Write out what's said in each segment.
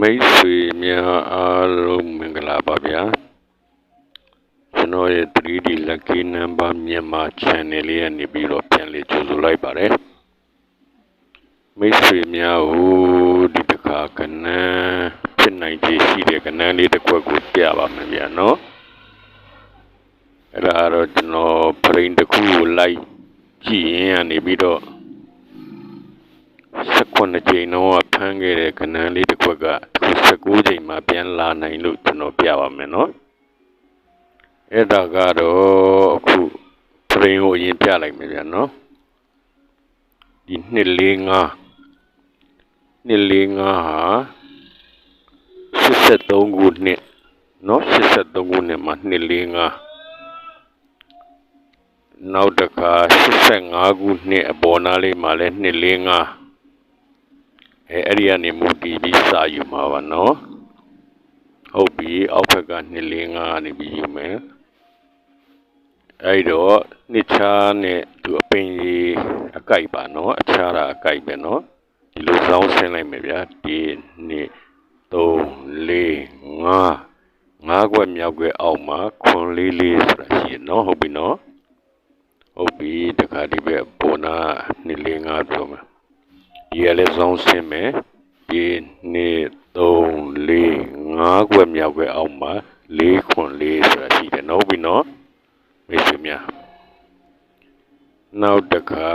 မိတ်ဆွေများအားလုံးမင်္ဂလာပါဗျာကျွန်တော်ရဲ့ 3D Lucky Number မြန်မာ Channel လေးကနေပြီးတော့ပြန်လည်ကြိုဆိုလိုက်ပါတယ်မိတ်ဆွေများဟိုဒီတစ်ခါကနန်းဖြစ်နိုင်ခြေရှိတဲ့ကနန်းလေးတစ်ခွက်ကိုပြပါမယ်ဗျာနော်အဲ့ဒါတော့ကျွန်တော်ဖရိန်တစ်ခုကိုလိုက်ကြည့်ရင်ကနေပြီးတော့ 18ချိန်တော့ဖမ်းခဲ့တဲ့ကနန်းလေးတစ်ခွက်က19ချိန်မှပြန်လာနိုင်လို့ကျွန်တော်ပြပါမယ်နော်အဲ့ဒါကတော့အခုဖရိန်ကိုအရင်ပြလိုက်မယ်ဗျာနော်ဒီနှစ်လေးငါနှစ်လေးငါဟာ83ခုနှစ်နော်83ခုနှစ်မှာနှစ်လေးငါနောက်တစ်ခါ85ခုနှစ်အပေါ်နားလေးမှာလည်းနှစ်လေးငါ အဲအဲ့ဒီကနေမူတည်ပြီးစာယူမှာပါနော်ဟုတ်ပြီအောက်ဘက်ကနှစ်လေးငါကနေပြီးယူမယ်အဲ့တော့နှစ်ချားနဲ့သူအပင်ကြီးအကြိုက်ပါနော်အခြားတာအကြိုက်ပဲနော်ဒီလိုစောင်းဆင်းလိုက်မယ်ဗျာဒီနှစ်3 4 5ငါးခွက်မြောက်ခွက်အောက်မှာခွန်လေးလေးဆိုတာရှိရနော်ဟုတ်ပြီနော်ဟုတ်ပြီတခါဒီဘက်ပေါ်နာနှစ်လေးငါးပြောမယ် ဒီကလည်းစောင်းဆင်းမယ်ဒီနှစ်3 4 5ခွက်မြောက်ခွက်အောက်မှာ4ခွန်လေးဆိုတာရှိတယ်နော်ဟုတ်ပြီနော်မိတ်ဆွေများနောက်တခါ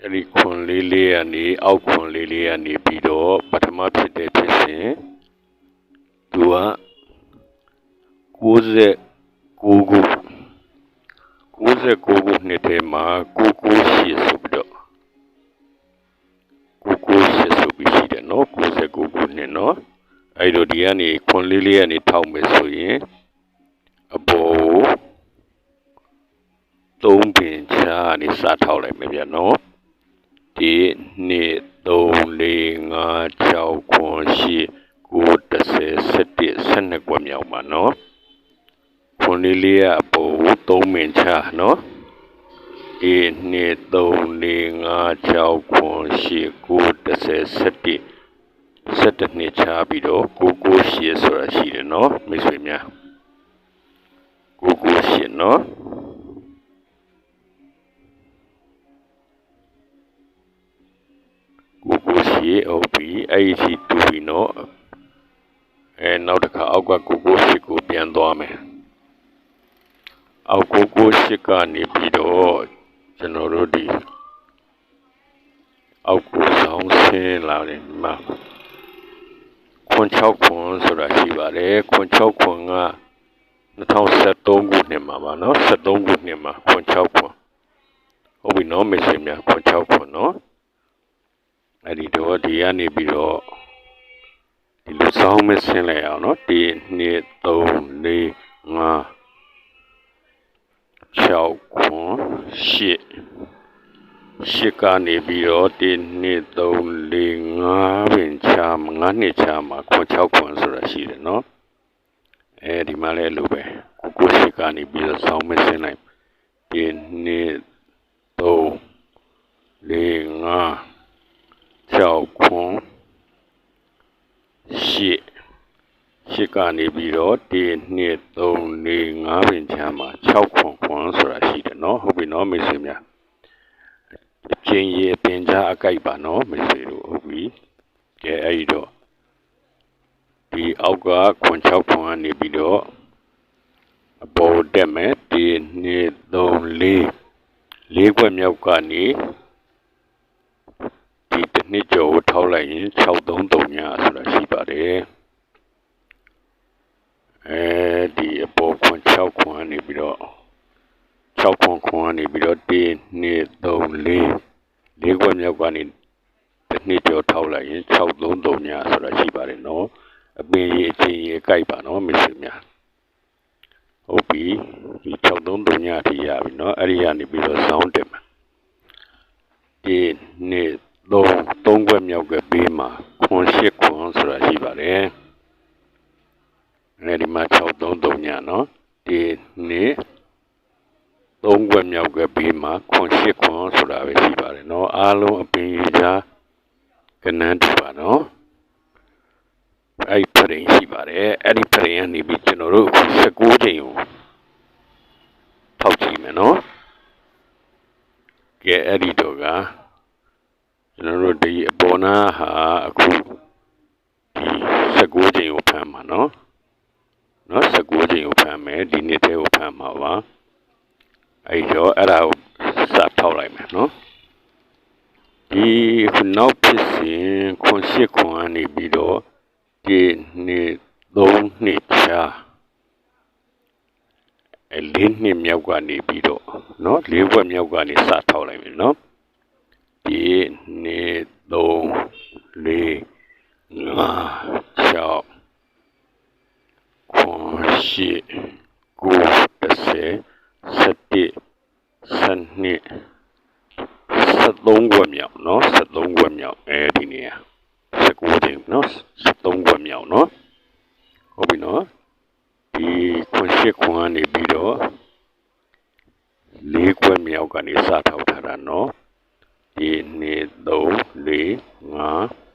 အဲ့ဒီခွန်လေးလေးကနေအောက်ခွန်လေးလေးကနေပြီးတော့ပထမဖြစ်တဲ့ဖြစ်စဉ်သူက69ခု69ခုနှစ်ထဲမှာ998ဆိုပြီးတော့ 998ဆိုပြီးရှိတယ်နော်69ခုနှစ်နော်အဲ့တော့ဒီကနေခွန်လေးလေးကနေထောက်မယ်ဆိုရင်အပေါ်သုံးပင်ချာနေစထောက်လိုက်မယ်ဗျာနော်ဒီနှစ်3 4 5 6 9 10 11 12ကွက်မြောက်ပါနော်ခွန်လေးလေးကအပေါ်သုံးပင်ချာနော် ဒီနှစ်3 4 5 6 9 10 11 17နှစ်ချပြီးတော့998ဆိုတာရှိတယ်နော်မိတ်ဆွေများ998နော်998ဟုတ်ပြီအဲ့ဒီစီတူပြီနော်အဲနောက်တစ်ခါအောက်က998ကိုပြန်သွားမယ်အောက်998ကနေပြီးတော့ ကျွန်တော်တို့ဒီအောက်ကိုဆောင်ဆင်းလာတယ်ဒီမှာခွန်6ခွန်ဆိုတာရှိပါတယ်ခွန်6ခွန်က2013ခုနှစ်မှာပါနော်73ခုနှစ်မှာခွန်6ခွန်ဟုတ်ပြီနော်မေရှင်များခွန်6ခွန်နော်အဲ့ဒီတော့ဒီကနေပြီးတော့ဒီလိုစောင်းမဆင်းလိုက်အောင်နော်1 2 3 4 5 6ခွန်8ရှစ်ကနေပြီးတော့1 2 3 4 5ပင်ချာ9နှစ်ချာမှာခွန်6ခွန်ဆိုတာရှိတယ်နော်အဲဒီမှာလည်းလိုပဲကိုကိုရှစ်ကနေပြီးတော့ဆောင်းမစင်းလိုက်1 2 3 4 5 6ခွန်ရှစ် ရှစ်ကနေပြီးတော့1 2 3 4 5ပင်ချာမှာ6ခွန်ခွန်ဆိုတာရှိတယ်နော်ဟုတ်ပြီနော်မိတ်ဆွေများအချင်းရေပင်ကြားအကြိုက်ပါနော်မိတ်ဆွေတို့ဟုတ်ပြီကဲအဲ့ဒီတော့ဒီအောက်ကခွန်6ခွန်ကနေပြီးတော့အပေါ်တက်မယ်1 2 3 4လေးခွက်မြောက်ကနေဒီတစ်နှစ်ကျော်ကိုထောက်လိုက်ရင်633ညဆိုတာရှိပါတယ် အဲဒီအပေါ်ခွန်6ခွန်ကနေပြီးတော့6ခွန်ခွန်ကနေပြီးတော့1 2 3 4လေးခွက်မြောက်ကနေတစ်နှစ်ကျော်ထောက်လိုက်ရင်633ညဆိုတာရှိပါတယ်နော်အပင်ကြီးအချင်းကြီးကြိုက်ပါနော်မိတ်ဆွေများဟုတ်ပြီဒီ633ညအထိရပြီနော်အဲ့ဒီကနေပြီးတော့စောင်းတက်မှာဒီနှစ်3 3ခွက်မြောက်ကဘေးမှာခွန်8ခွန်ဆိုတာရှိပါတယ် အဲဒီမှာ633ညနော်ဒီနေ့သုံးွက်မြောက်ကပြီးမှာခွန်ရှစ်ခွန်ဆိုတာပဲရှိပါတယ်နော်အားလုံးအပင်ကြီးချာကနန်းတူပါနော်အဲ့ဖရင်ရှိပါတယ်အဲ့ဒီဖရင်ကနေပြီးကျွန်တော်တို့16ချိန်ကိုဖောက်ကြည့်မယ်နော်ကဲအဲ့ဒီတော့ကကျွန်တော်တို့ဒီအပေါ်နာဟာအခုဒီ16ချိန်ကိုဖမ်းမှာနော် နော်19ချိန်ကိုဖမ်းမယ်ဒီနှစ်တည်းကိုဖမ်းမှာပါအဲ့တော့အဲ့ဒါကိုစထောက်လိုက်မယ်နော်ဒီခုနောက်ဖြစ်စဉ်ခွန်ရှစ်ခွန်ကနေပြီးတော့ဒီနှစ်3နှစ်ချာအဲ့လေးနှစ်မြောက်ကနေပြီးတော့နော်လေးဘွက်မြောက်ကနေစထောက်လိုက်မယ်နော်ဒီနှစ်3 4 5 6 န်ရှိကိုတစ်ဆယ်စက်တိစနစ်73ခွက်မြောက်เนาะ73ခွက်မြောက်အဲဒီနေရာ19ချိန်เนาะ73ခွက်မြောက်เนาะဟုတ်ပြီเนาะဒီခွန်ရှိခွန်ကနေပြီးတော့၄ခွက်မြောက်ကနေစထောက်ထားတာเนาะဒီနေ့3 4 5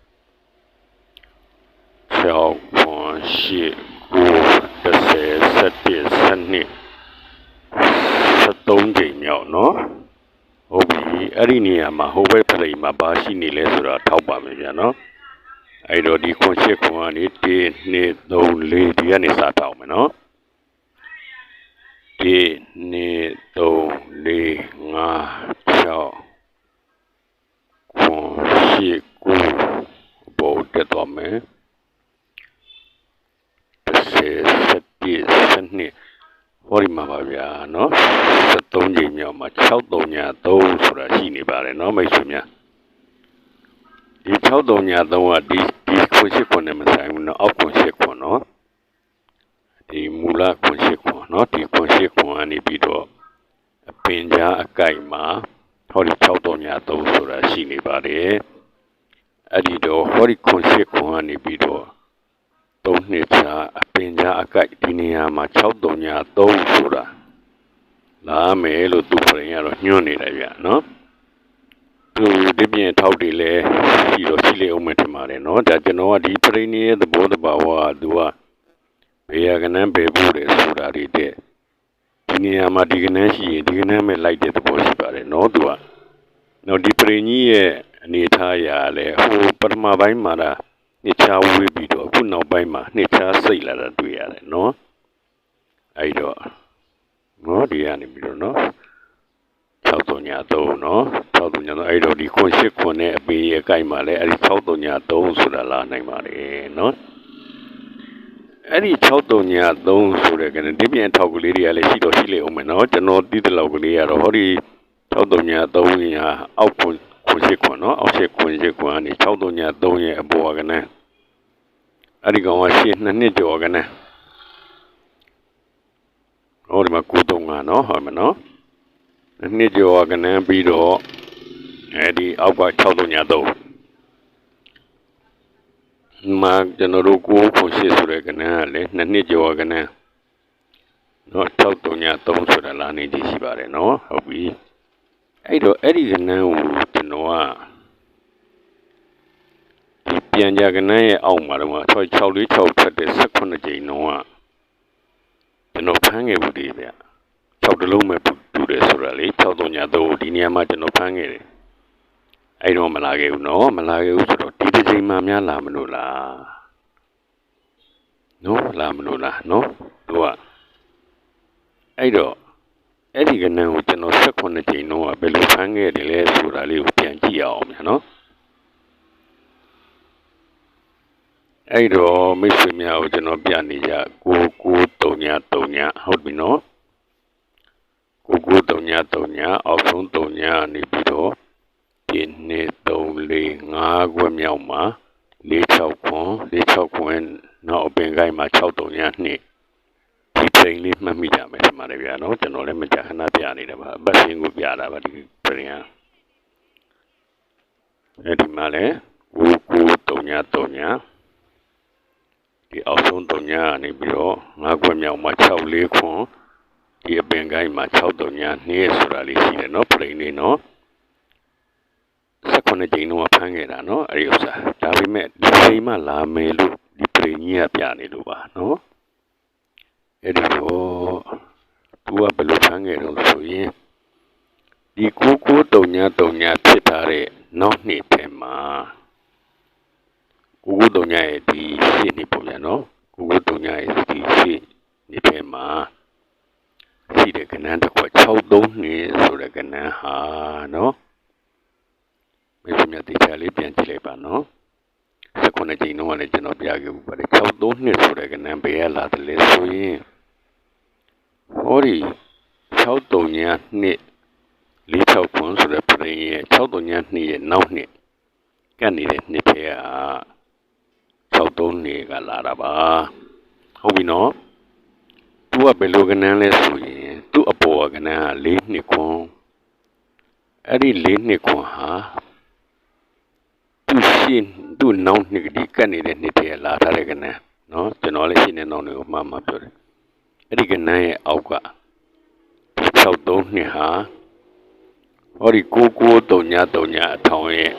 6ခွန်ရှိကို30 17 12 73ချိန်မြောက်เนาะဟုတ်ပြီအဲ့ဒီနေရာမှာဟိုဘက်ဖလိမ်မှာဘာရှိနေလဲဆိုတာထောက်ပါမယ်ဗျာနော်အဲ့တော့ဒီခွန်ရှစ်ခွန်ကနေ1 2 3 4ဒီကနေစထောက်မယ်နော်1 2 3 4 5 6ခွန်ရှစ်ကိုဘောတက်တော့မယ်30 70 72ဟောဒီမှာပါဗျာနော်73ချိန်မြောက်မှာ63ညာ3ဆိုတာရှိနေပါတယ်နော်မိတ်ဆွေများဒီ63ညာ3ကဒီဒီခွန်ရှိခွန်နဲ့မဆိုင်ဘူးနော်အောက်ခွန်ရှိခွန်နော်ဒီမူလခွန်ရှိခွန်နော်ဒီခွန်ရှိခွန်ကနေပြီးတော့အပင်ကြားအကိုက်မှာဟောဒီ63ညာ3ဆိုတာရှိနေပါတယ်အဲ့ဒီတော့ဟောဒီခွန်ရှိခွန်ကနေပြီးတော့ 3နှစ်ချာအပင်ကြားအကိုက်ဒီနေရာမှာ63ညာ3ဆိုတာလာမယ်လို့သူဖရင်ကတော့ညွှန်းနေတယ်ဗျနော်သူဒီပြင်ထောက်တွေလဲရှိတော့ရှိလေအောင်မယ်ထင်ပါတယ်နော်ဒါကျွန်တော်ကဒီဖရင်ရဲ့သဘောတဘာဝကသူကဘေးရကနန်းဘေဘူးတယ်ဆိုတာတွေတဲ့ဒီနေရာမှာဒီကနန်းရှိရင်ဒီကနန်းမဲ့လိုက်တဲ့သဘောရှိပါတယ်နော်သူကနော်ဒီဖရင်ကြီးရဲ့အနေထားရာလဲဟိုပထမပိုင်းမှာလား နှစ်ချာဝေးပြီးတော့အခုနောက်ပိုင်းမှာနှစ်ချာစိတ်လာတာတွေ့ရတယ်နော်အဲ့တော့နော်ဒီကနေပြီးတော့နော်63ညာ3နော်63ညာ3အဲ့တော့ဒီခွန်8ခွန်နဲ့အပေရဲ့အကိုက်မှာလဲအဲ့ဒီ63ညာ3ဆိုတာလာနိုင်ပါတယ်နော်အဲ့ဒီ63ညာ3ဆိုတဲ့ကနေဒီပြန်ထောက်ကလေးတွေကလည်းရှိတော့ရှိလေအောင်မယ်နော်ကျွန်တော်သိတဲ့လောက်ကလေးကတော့ဟောဒီ63ညာ3ညာအောက်ခွန် ခွန်8ခွန်နော်အောက်8ခွန်8ခွန်ကနေ63ညာ3ရဲ့အပေါ်ကနဲ့အဲ့ဒီကောင်ကရှင်းနှစ်နှစ်ကျော်ကနဲ့ဟောဒီမှာ935နော်ဟုတ်မနော်နှစ်ကျော်ကနန်းပြီးတော့အဲဒီအောက်က633မှာကျွန်တော်တို့ကိုကိုရှိဆိုတဲ့ကနန်းကလည်းနှစ်နှစ်ကျော်ကနန်းနော်633ဆိုတာလာနေကြရှိပါတယ်နော်ဟုတ်ပြီ အဲ့တော့အဲ့ဒီကနန်းကိုကျွန်တော်ကဒီပြန်ကြကနန်းရဲ့အောက်မှာတော့646ထက်တဲ့18ကြိမ်တော့ကျွန်တော်ဖမ်းခဲ့ဘူးတည်းဗျ6တလုံးပဲတူတယ်ဆိုတာလေ63ညာ3ဒီနေရာမှာကျွန်တော်ဖမ်းခဲ့တယ်အဲ့တော့မလာခဲ့ဘူးနော်မလာခဲ့ဘူးဆိုတော့ဒီတစ်ချိန်မှများလာမလို့လားနော်လာမလို့လားနော်သူကအဲ့တော့ အဲ့ဒီကနန်းကိုကျွန်တော်18ချိန်တော့ဘယ်လိုဖမ်းခဲ့တယ်လဲဆိုတာလေးကိုပြန်ကြည့်အောင်ဗျာနော်အဲ့တော့မိတ်ဆွေများကိုကျွန်တော်ပြနေကြကိုကိုတုံညာတုံညာဟုတ်ပြီနော်ကိုကိုတုံညာတုံညာအောက်ဆုံးတုံညာနေပြီးတော့ဒီနေ့3 4 5ခွက်မြောက်မှာ4 6ခွန်4 6ခွန်နောက်အပင်ကိုင်းမှာ6တုံညာနှစ် ဒီချိန်လေးမှတ်မိကြမယ်ဒီမှာလည်းဗျာနော်ကျွန်တော်လည်းမကြာခဏပြနေတယ်ပါအပတ်စင်းကိုပြတာပါဒီပြင်အဲ့ဒီမှာလည်းကိုကိုတုံညာတုံညာဒီအောက်ဆုံးတုံညာကနေပြီးတော့၅ခွက်မြောက်မှာ6လေးခွန်ဒီအပင်ကိုင်းမှာ6တုံညာနှင်းဆိုတာလေးရှိတယ်နော်ပလိန်လေးနော်18ကြိမ်တော့ဖမ်းခဲ့တာနော်အဲ့ဒီဥစ္စာဒါပေမဲ့ဒီချိန်မှလာမယ်လို့ဒီပရိကြီးကပြနေလို့ပါနော် အဲ့ဒီတော့သူကဘယ်လိုဖမ်းခဲ့တော့ဆိုရင်ဒီ9939ဖြစ်ထားတဲ့နောက်နှစ်ထဲမှာ9939ရဲ့ဒီရှင်းနေပုံရနော်9939ရဲ့ဒီရှင်းနေထဲမှာရှိတဲ့ကဏ္ဍတစ်ခွက်63နှစ်ဆိုတဲ့ကဏ္ဍဟာနော်မိတ်ဆွေများတေချာလေးပြန်ကြည့်လိုက်ပါနော် 19ကြိမ်တော့လည်းကျွန်တော်ပြခဲ့ဘူးပါတယ်63နှစ်ဆိုတဲ့ကဏ္ဍဘယ်ရလာတယ်လဲဆိုရင်ဟောဒီ63ညနှစ်46ခွန်ဆိုတဲ့ပြင်ရဲ့63ညနှစ်ရဲ့နောက်နှစ်ကတ်နေတဲ့နှစ်ထဲက63နှစ်ကလာတာပါဟုတ်ပြီနော်သူကဘယ်လိုကဏ္ဍလဲဆိုရင်သူ့အပေါ်ကဏ္ဍက၄နှစ်ခွန်အဲ့ဒီ၄နှစ်ခွန်ဟာသူ ရှင်းသူ့နောက်နှစ်ကဒီကတ်နေတဲ့နှစ်ထဲလာထားတဲ့ကဏ္ဍနော်ကျွန်တော်လည်းရှင်းနေနောက်တွေကိုမှမှပြောတယ်အဲ့ဒီကဏ္ဍရဲ့အောက်က63နှစ်ဟာဟောဒီ9939အထောင်ရဲ့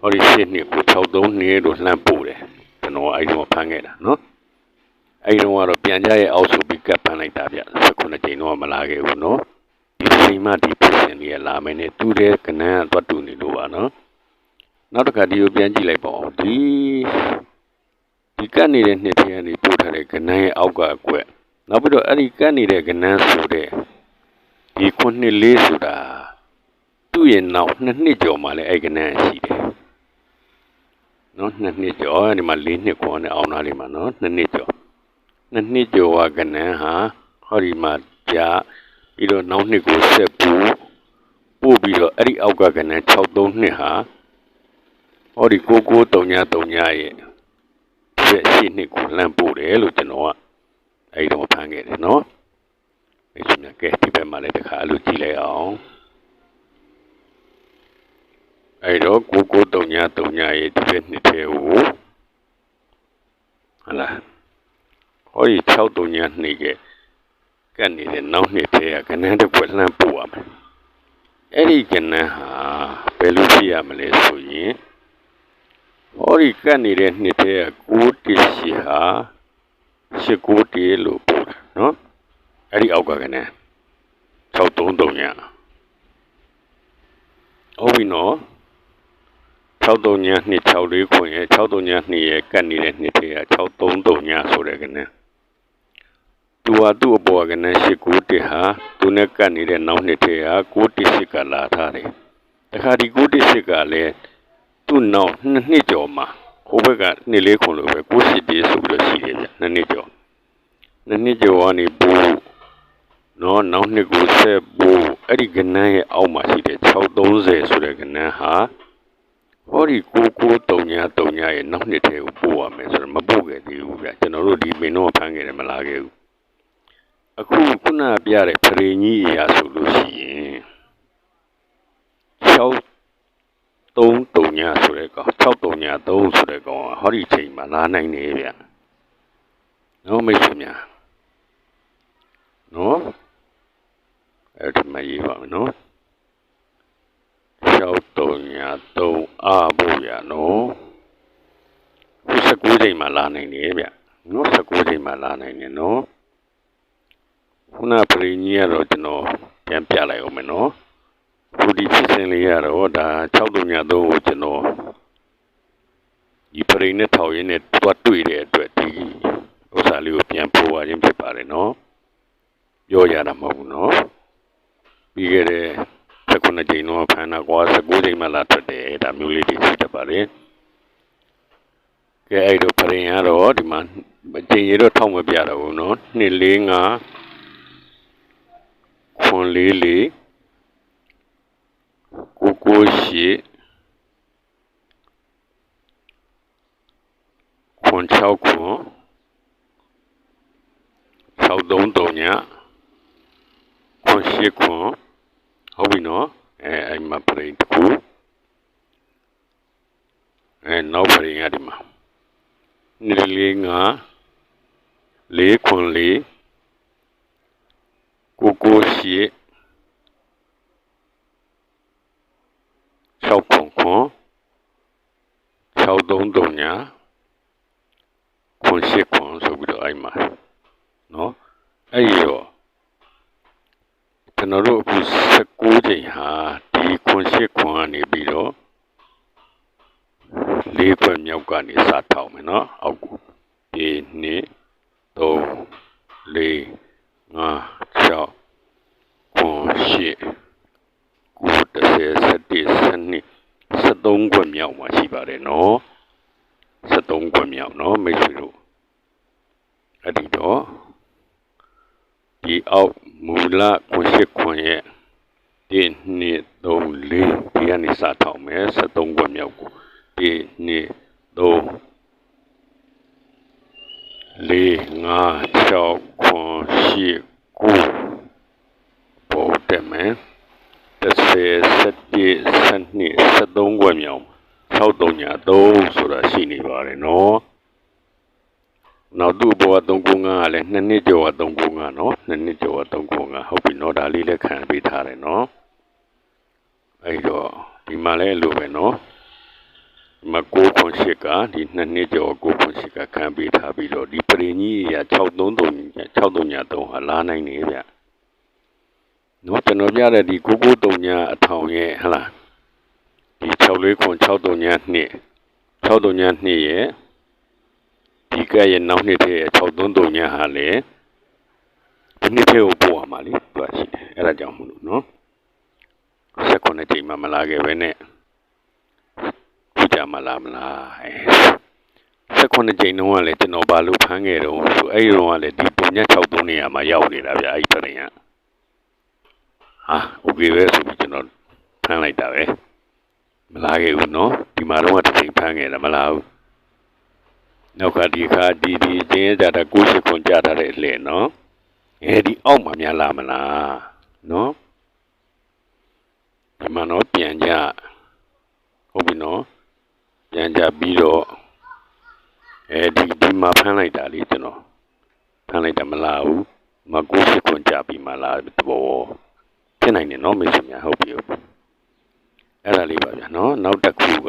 ဟောဒီရှင်းနှစ်ကို63နှစ်လို့လှမ်းပို့တယ်ကျွန်တော်အဲ့ဒီမှာဖမ်းခဲ့တာနော်အဲ့ဒီတော့ကတော့ပြန်ကြရဲ့အောက်ဆိုပြီးကပ်ဖမ်းလိုက်တာဗျ19ကြိမ်တော့မလာခဲ့ဘူးနော်ဒီချိန်မှဒီပြင်စင်လေးလာမယ်နဲ့တူတဲ့ကဏ္ဍကသွားတူနေလို့ပါနော် နောက်တစ်ခါဒီကိုပြန်ကြည့်လိုက်ပါဦးဒီဒီကတ်နေတဲ့နှစ်ထဲကနေပို့ထားတဲ့ကဏ္ဍရဲ့အောက်ကအကွက်နောက်ပြီးတော့အဲ့ဒီကတ်နေတဲ့ကဏ္ဍဆိုတဲ့ဒီခုနှစ်လေးဆိုတာသူ့ရဲ့နောက်နှစ်နှစ်ကျော်မှလည်းအဲ့ကဏ္ဍရှိတယ်နော်နှစ်နှစ်ကျော်ဒီမှာ၄နှစ်ခွန်နဲ့အောင်သားလေးမှာနော်နှစ်နှစ်ကျော်နှစ်နှစ်ကျော်ကကဏ္ဍဟာဟောဒီမှာကြာပြီးတော့နောက်နှစ်ကိုဆက်ပူပို့ပြီးတော့အဲ့ဒီအောက်ကကဏ္ဍ63နှစ်ဟာ ဟောဒီ9939ရဲ့ရဲ့ရှင်းနှစ်ကိုလှမ်းပို့တယ်လို့ကျွန်တော်ကအဲ့ဒီတော့ဖမ်းခဲ့တယ်နော်အဲ့ဒီမြကဲဒီဘက်မှာလည်းတခါအလိုကြည့်လိုက်အောင်အဲ့တော့9939ရဲ့ဒီဘက်နှစ်ထဲကိုဟလာဟောဒီ639နှစ်ကကတ်နေတဲ့နောက်နှစ်ထဲကကဏ္ဍတစ်ခွက်လှမ်းပို့ရမယ်အဲ့ဒီကဏ္ဍဟာဘယ်လိုဖြစ်ရမလဲဆိုရင် ဟောဒီကတ်နေတဲ့နှစ်ထဲက6တရှိဟာ19တလို့ပို့တာနော်အဲ့ဒီအောက်ကကဏ္ဍ633ညဟုတ်ပြီနော်63ညနှစ်64ခွင်ရဲ့63ညနှစ်ရဲ့ကတ်နေတဲ့နှစ်ထဲက633ညဆိုတဲ့ကဏ္ဍသူဟာသူ့အပေါ်ကဏ္ဍ89တက်ဟာသူနဲ့ကတ်နေတဲ့နောက်နှစ်ထဲက6တက်8ကလာထားတယ်တခါဒီ6တက်8ကလည်း သူ့နောက်နှစ်နှစ်ကျော်မှာဟိုဘက်ကနှစ်လေးခွန်လိုပဲ90တေးဆိုပြီးတော့ရှိတယ်ဗျနှစ်နှစ်ကျော်နှစ်နှစ်ကျော်ကနေပူနော်နောက်နှစ်ကိုဆက်ပူအဲ့ဒီကဏ္ဍရဲ့အောက်မှာရှိတဲ့630ဆိုတဲ့ကဏ္ဍဟာဟောဒီ9939ရဲ့နောက်နှစ်ထဲကိုပို့ရမယ်ဆိုတော့မပို့ခဲ့သေးဘူးဗျကျွန်တော်တို့ဒီပင်တော့ဖမ်းခဲ့တယ်မလာခဲ့ဘူးအခုခုနပြတဲ့ဖရေကြီးရာဆိုလို့ရှိရင်6 3ညဆိုတဲ့ကောင်6ည3ဆိုတဲ့ကောင်ဟောဒီချိန်မှာလာနိုင်နေဗျနော်မိတ်ဆွေများနော်အဲ့ဒီမှာရေးပါမယ်နော်6ည3အာဖို့ရနော်19ချိန်မှာလာနိုင်နေဗျနော်19ချိန်မှာလာနိုင်နေနော်ခုနပရိညကြီးကတော့ကျွန်တော်ပြန်ပြလိုက်အောင်မယ်နော် ဘူဒီဖြစ်စဉ်လေးရတော့ဒါ6.3ကိုကျွန်တော်ဒီပရိနဲ့ထောင်ရင်းနဲ့တွတ်တွေ့တဲ့အတွက်ဒီဥစ္စာလေးကိုပြန်ပို့ပါခြင်းဖြစ်ပါတယ်နော်ပြောရတာမဟုတ်ဘူးနော်ပြီးခဲ့တဲ့19ချိန်တော့ဖန်တာကွာ19ချိန်မှလာထွက်တယ်ဒါမျိုးလေးတွေရှိတတ်ပါတယ်ကဲအဲ့တော့ပရင်ကတော့ဒီမှာအချိန်ရတော့ထောက်မပြတော့ဘူးနော်2 4 5 9 4 4血，捆超捆，超东东呢，捆血捆，好比喏，哎哎嘛，不然苦，哎，那不然呀的嘛，你哩啊，哩捆哩，哥哥血。6.9 6.3ညာခွန်ရှိခွန်ဆိုပြီးတော့အဲ့မှာနော်အဲ့ဒီတော့ကျွန်တော်တို့အခု16ချိန်ဟာဒီခွန်ရှိခွန်ကနေပြီးတော့လေးခွန်မြောက်ကနေစထောင်မယ်နော်အောက်ကို1 2 3 4 5 6ခွန်ရှိ 30 31 12 13ခွက်မြောက်မှာရှိပါတယ်နော်73ခွက်မြောက်နော်မိတ်ဆွေတို့အဲ့ဒီတော့ဒီအောက်မူလခွန်ရှိခွန်ရဲ့1 2 3 4ဒီကနေစထောင်မယ်73ခွက်မြောက်ကို1 2 3 4 5 6 7 8 9 10 11 12 13ခွက်မြောင်63ညာ3ဆိုတာရှိနေပါတယ်နော်နောက်သူ့ဘဝ395ကလည်း2နှစ်ကျော်က395နော်2နှစ်ကျော်က395ဟုတ်ပြီနော်ဒါလေးလည်းခံပေးထားတယ်နော်အဲ့တော့ဒီမှာလည်းလိုပဲနော်ဒီမှာ908ကဒီ2နှစ်ကျော်908ကခံပေးထားပြီးတော့ဒီပရင်ကြီးရ633 633ဟာလာနိုင်နေဗျ နော်ကျွန်တော်ပြတဲ့ဒီ993ညာအထောင်ရဲ့ဟလားဒီ64ခွန်63ညာနှစ်63ညာနှစ်ရဲ့ဒီကရဲ့နောက်နှစ်ထဲ633ညာဟာလေဒီနှစ်ထဲကိုပို့ရမှာလေသူကရှိတယ်အဲ့ဒါကြောင့်မလို့နော်16ချိန်မှမလာခဲ့ပဲနဲ့ကြမလားမလားဆက်ခုနှစ်ကြိမ်တုန်းကလည်းကျွန်တော်ဘာလို့ဖမ်းခဲ့တော့ဆိုအဲ့ဒီတုန်းကလည်းဒီပုံညက်6သုံးနေရာမှာရောက်နေတာဗျအဲ့ဒီတရင်က ဟာโอเคပဲဆိုပြီးကျွန်တော်ဖမ်းလိုက်တာပဲမလာခဲ့ဘူးเนาะဒီမှာတော့တစ်ချိန်ဖမ်းခဲ့တာမလာဘူးနောက်ကဒီခါဒီဒီချင်းကြတာကိုရှိခွန်ကြတာတဲ့လေเนาะအဲဒီအောက်မှာများလာမလားเนาะဒီမှာတော့ပြန်ကြဟုတ်ပြီเนาะပြန်ကြပြီးတော့အဲဒီဒီမှာဖမ်းလိုက်တာလေကျွန်တော်ဖမ်းလိုက်တာမလားဘူးမကိုးစခွန်ကြပြီးမှလားတဘော ဖြစ်နိုင်တယ်နော်မိတ်ဆွေများဟုတ်ပြီဟုတ်ပြီအဲ့ဒါလေးပါဗျာနော်နောက်တစ်ခုက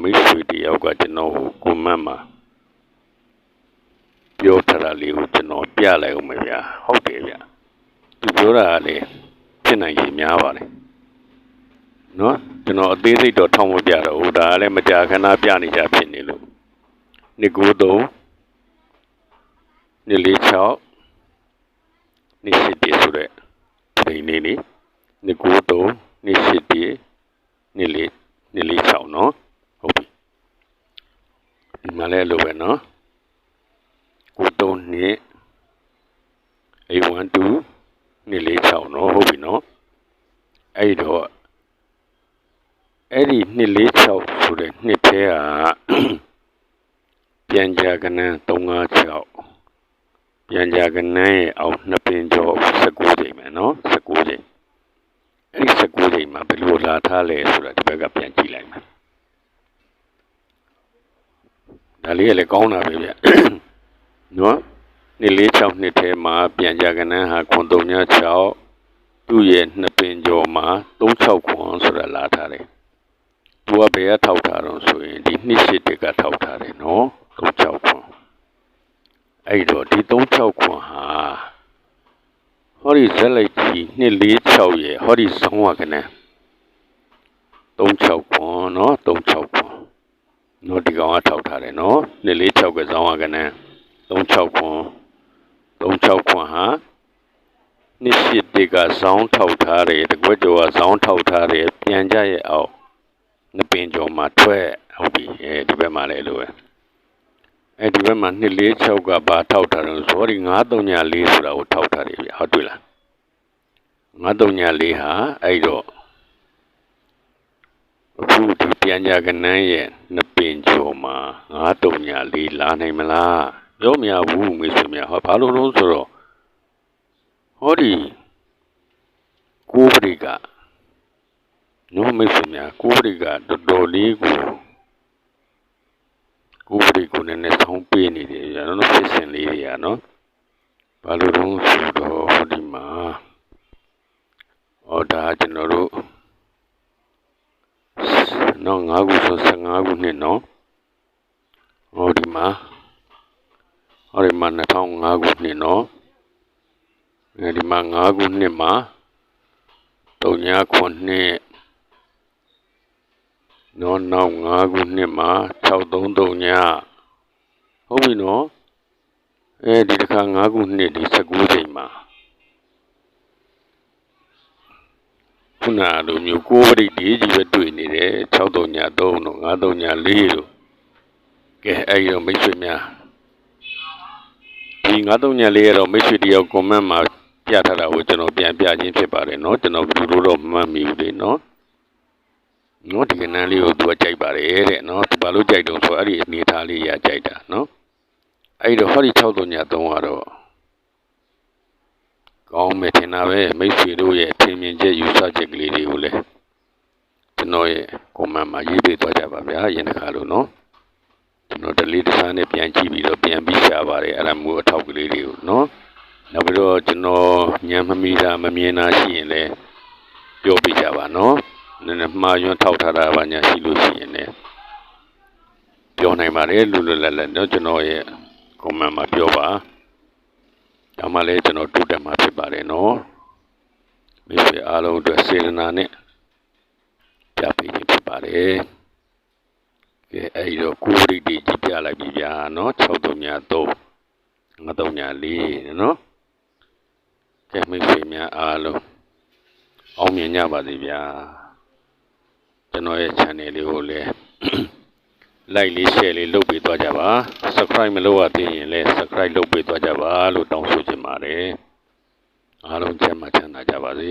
မိတ်ဆွေတယောက်ကကျွန်တော်ကိုမန့်မှာပြောထားတာလေးကိုကျွန်တော်ပြလိုက်အောင်မယ်ဗျာဟုတ်တယ်ဗျာသူပြောတာကလေဖြစ်နိုင်ရင်များပါလေနော်ကျွန်တော်အသေးစိတ်တော့ထောက်မပြတော့ဘူးဒါကလည်းမကြာခဏပြနေကြဖြစ်နေလို့နှစ်ကိုသုံးနှစ်လေး6နှစ်ရှစ်တည်းဆိုတဲ့ဒီနေ့နေ နှစ်ကိုသုံးနှစ်ရှစ်တည်းနှစ်လေးနှစ်လေး6နော်ဟုတ်ပြီဒီမှာလည်းလိုပဲနော်ကိုသုံးနှစ်812နှစ်လေး6နော်ဟုတ်ပြီနော်အဲ့တော့အဲ့ဒီ246ဆိုတဲ့နှစ်ထဲကပြန်ကြကနန်း356ပြန်ကြကနန်းရဲ့အောက်နှစ်ပင်ကျော်19ချိန်မယ်နော်19ချိန် အဲ့ဒီ19ချိန်မှာဘယ်လိုလာထားလဲဆိုတာဒီဘက်ကပြန်ကြည့်လိုက်မယ်ဒါလေးကလည်းကောင်းတာပဲဗျနော်နှစ်လေး6နှစ်ထဲမှာပြန်ကြကနန်းဟာခွန်336သူ့ရဲ့နှစ်ပင်ကျော်မှာ36ခွန်ဆိုတာလာထားတယ်သူကဘယ်ကထောက်ထားတော့ဆိုရင်ဒီနှစ်ရှိတက်ကထောက်ထားတယ်နော်36ခွန်အဲ့တော့ဒီ36ခွန်ဟာ ဟောဒီဇက်လိုက်ကြီး246ရဲ့ဟောဒီဇောင်းဝကနန်း36ခွန်နော်36ခွန်နော်ဒီကောင်ကထောက်ထားတယ်နော်246ကဇောင်းဝကနန်း36ခွန်36ခွန်ဟာနှစ်ရှိတက်ကဇောင်းထောက်ထားတယ်တကွက်ကျော်ကဇောင်းထောက်ထားတယ်ပြန်ကြရဲ့အောက်နှစ်ပင်ကျော်မှာထွက်ဟုတ်ပြီအဲဒီဘက်မှာလည်းလိုပဲ အဲဒီဘက်မှာ246ကဘာထောက်ထားတယ်ဆိုတော့ဒီ934ဆိုတာကိုထောက်ထားတယ်ဗျဟုတ်တွေ့လား934ဟာအဲ့တော့အခုဒီပြန်ကြကနန်းရဲ့နှစ်ပင်ကျော်မှာ934လာနိုင်မလားပြောမရဘူးမေဆွေများဟောဘာလို့လို့ဆိုတော့ဟောဒီကိုပရိကနော်မိတ်ဆွေများကိုယ်ပရိကတော်တော်လေးကို ကိုယ်ပရိကိုနည်းနည်းဆောင်းပေးနေတယ်ကြာနော်ဖြစ်စဉ်လေးတွေကနော်ဘာလို့တော့ဆိုတော့ဟိုဒီမှာဩဒါကျွန်တော်တို့နော်9ခုဆို15ခုနှစ်နော်ဟောဒီမှာဟောဒီမှာ2005ခုနှစ်နော်အဲဒီမှာ9ခုနှစ်မှာ3ခုနှစ် နော်နောက်9ခုနှစ်မှာ633ညဟုတ်ပြီနော်အဲဒီတစ်ခါ9ခုနှစ်ဒီ19ချိန်မှာခုနလိုမျိုးကိုယ်ပရိဒီကြီးပဲတွေ့နေတယ်63ည3တော့53ည4လို့ကဲအဲ့ဒီတော့မိတ်ဆွေများဒီ53ည4ရတော့မိတ်ဆွေတယောက် comment မှာပြထားတာကိုကျွန်တော်ပြန်ပြခြင်းဖြစ်ပါတယ်เนาะကျွန်တော်ဘူးလို့တော့မမှတ်မိဘူးလေเนาะ နော်ဒီကနန်းလေးကိုသူကကြိုက်ပါတယ်တဲ့နော်သူဘာလို့ကြိုက်တုံးဆိုအဲ့ဒီအနေထားလေးရကြိုက်တာနော်အဲ့တော့ဟောဒီ6တုံညာ3ကတော့ကောင်းမယ်ထင်တာပဲမိတ်ဆွေတို့ရဲ့ထင်မြင်ချက်ယူဆချက်ကလေးတွေကိုလည်းကျွန်တော်ရဲ့ comment မှာရေးပေးသွားကြပါဗျာယင်တစ်ခါလို့နော်ကျွန်တော် delete တစ်စားနဲ့ပြန်ကြည့်ပြီးတော့ပြန်ပြီးရှာပါတယ်အဲ့ဒါမျိုးအထောက်ကလေးတွေကိုနော်နောက်ပြီးတော့ကျွန်တော်ညံမမီတာမမြင်တာရှိရင်လည်းပြောပြကြပါနော် နည်းနည်းမှားယွင်းထောက်ထားတာဘာညာရှိလို့ရှိရင်လည်းပြောနိုင်ပါတယ်လူလူလတ်လတ်တော့ကျွန်တော်ရဲ့ comment မှာပြောပါဒါမှလည်းကျွန်တော်တူတက်မှာဖြစ်ပါတယ်နော်မိတ်ဆွေအားလုံးအတွက်စေတနာနဲ့ပြပေးနေဖြစ်ပါတယ်ကဲအဲ့ဒီတော့ကိုရီတီကြည့်ပြလိုက်ပြီဗျာနော်63ညာ3ငါ3ညာ4နော်ကဲမိတ်ဆွေများအားလုံးအောင်မြင်ကြပါစေဗျာ ကျွန်တော်ရဲ့ channel လေးကိုလည်း like လေး share လေးလုပ်ပေးသွားကြပါ subscribe မလုပ်ရသေးရင်လည်း subscribe လုပ်ပေးသွားကြပါလို့တောင်းဆိုချင်ပါတယ်အားလုံးကျမ်းမာချမ်းသာကြပါစေ